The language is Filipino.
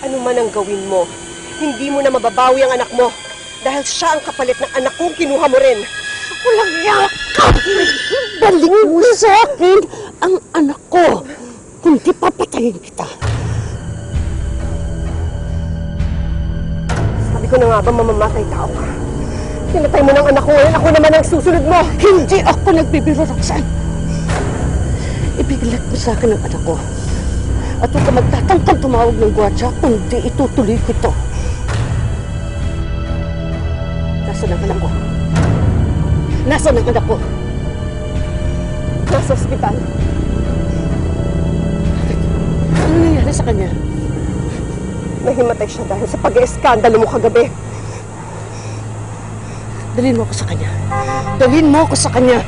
Ano man ang gawin mo, hindi mo na mababawi ang anak mo. Dahil siya ang kapalit ng anak kong kinuha mo rin. Walang yakap! Balik mo sa akin ang anak ko. Kundi papatayin kita. Sabi ko na nga ba mamamatay tao ka? Pinatay mo ng anak ko ngayon, ako naman ang susunod mo. Hindi ako nagbibiro, Roxanne. Ibigilat mo sa akin ang anak ko. At huwag ka magtatangkang tumawag ng gwardya kundi itutuloy ko ito. Nasaan ang anak ko? Nasaan ang anak ko? Nasa ospital. Ano nangyari sa kanya? Nahimatay siya dahil sa pag-eskandalo mo kagabi. Dalhin mo ako sa kanya. Dalhin mo ako sa kanya.